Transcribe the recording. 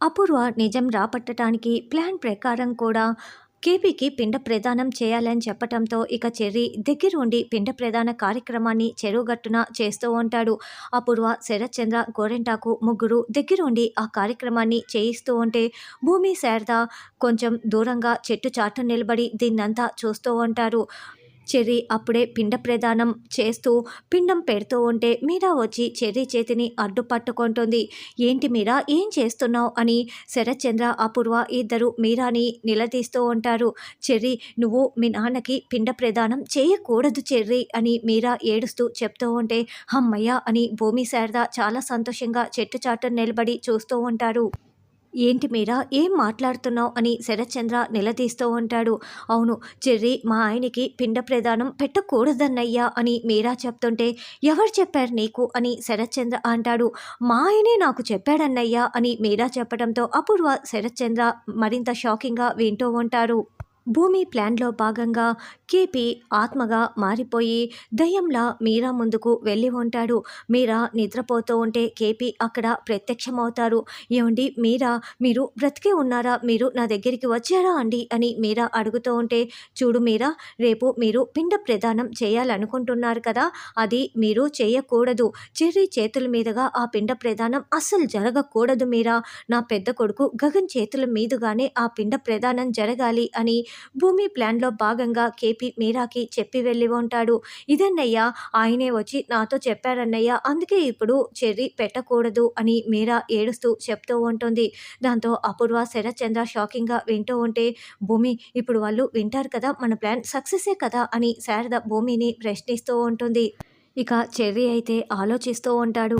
అపూర్వ నిజం రాపట్టడానికి ప్లాన్ ప్రకారం కూడా కేపీకి పిండ ప్రదానం చేయాలని చెప్పటంతో ఇక చెర్రి దగ్గరుండి పిండ ప్రదాన కార్యక్రమాన్ని చెరువుగట్టున చేస్తూ ఉంటాడు. అపూర్వ శరత్చంద్ర గోరెంటాకు ముగ్గురు దగ్గరుండి ఆ కార్యక్రమాన్ని చేయిస్తూ ఉంటే భూమి శారద కొంచెం దూరంగా చెట్టు చాటు నిలబడి దీన్నంతా చూస్తూ ఉంటారు. చెర్రీ అప్పుడే పిండ ప్రదానం చేస్తూ పిండం పెడుతూ ఉంటే మీరా వచ్చి చెర్రీ చేతిని అడ్డు పట్టుకుంటుంది. ఏంటి మీరా ఏం చేస్తున్నావు అని శరత్చంద్ర అపూర్వ ఇద్దరు మీరాని నిలదీస్తూ ఉంటారు. చెర్రీ నువ్వు మీ నాన్నకి పిండ ప్రదానం చేయకూడదు చెర్రీ అని మీరా ఏడుస్తూ చెప్తూ ఉంటే అమ్మయ్య అని భూమి శారద చాలా సంతోషంగా చెట్టు చాటు నిలబడి చూస్తూ ఉంటారు. ఏంటి మీరా? ఏం మాట్లాడుతున్నావు? అని శరత్చంద్ర నిలదీస్తూ ఉంటాడు. అవును చెర్రీ మా ఆయనకి పిండ ప్రదానం పెట్టకూడదన్నయ్యా అని మీరా చెప్తుంటే ఎవరు చెప్పారు నీకు? అని శరత్చంద్ర అంటాడు. మా ఆయనే నాకు చెప్పాడన్నయ్యా అని మీరా చెప్పడంతో అపూర్వ శరత్చంద్ర మరింత షాకింగ్గా వింటూ ఉంటారు. భూమి ప్లాన్లో భాగంగా కేపీ ఆత్మగా మారిపోయి దయ్యంలా మీరా ముందుకు వెళ్ళి ఉంటాడు. మీరా నిద్రపోతూ ఉంటే కేపీ అక్కడ ప్రత్యక్షమవుతారు. ఏమండి మీరా మీరు బ్రతికే ఉన్నారా? మీరు నా దగ్గరికి వచ్చారా అండి అని మీరా అడుగుతూ ఉంటే చూడు మీరా రేపు మీరు పిండ ప్రదానం చేయాలనుకుంటున్నారు కదా అది మీరు చేయకూడదు. చెర్రీ చేతుల మీదుగా ఆ పిండ ప్రదానం అస్సలు జరగకూడదు మీరా. నా పెద్ద కొడుకు గగన్ చేతుల మీదుగానే ఆ పిండ ప్రదానం జరగాలి అని భూమి ప్లాన్లో భాగంగా కేపీ మీరాకి చెప్పి వెళ్ళి ఉంటాడు. ఇదన్నయ్య ఆయనే వచ్చి నాతో చెప్పారన్నయ్య అందుకే ఇప్పుడు చెర్రీ పెట్టకూడదు అని మీరా ఏడుస్తూ చెప్తూ ఉంటుంది. దాంతో అపూర్వ శరత్చంద్ర షాకింగ్గా వింటూ ఉంటే భూమి ఇప్పుడు వాళ్ళు వింటారు కదా మన ప్లాన్ సక్సెసే కదా అని శారద భూమిని ప్రశ్నిస్తూ ఉంటుంది. ఇక చెర్రీ అయితే ఆలోచిస్తూ ఉంటాడు.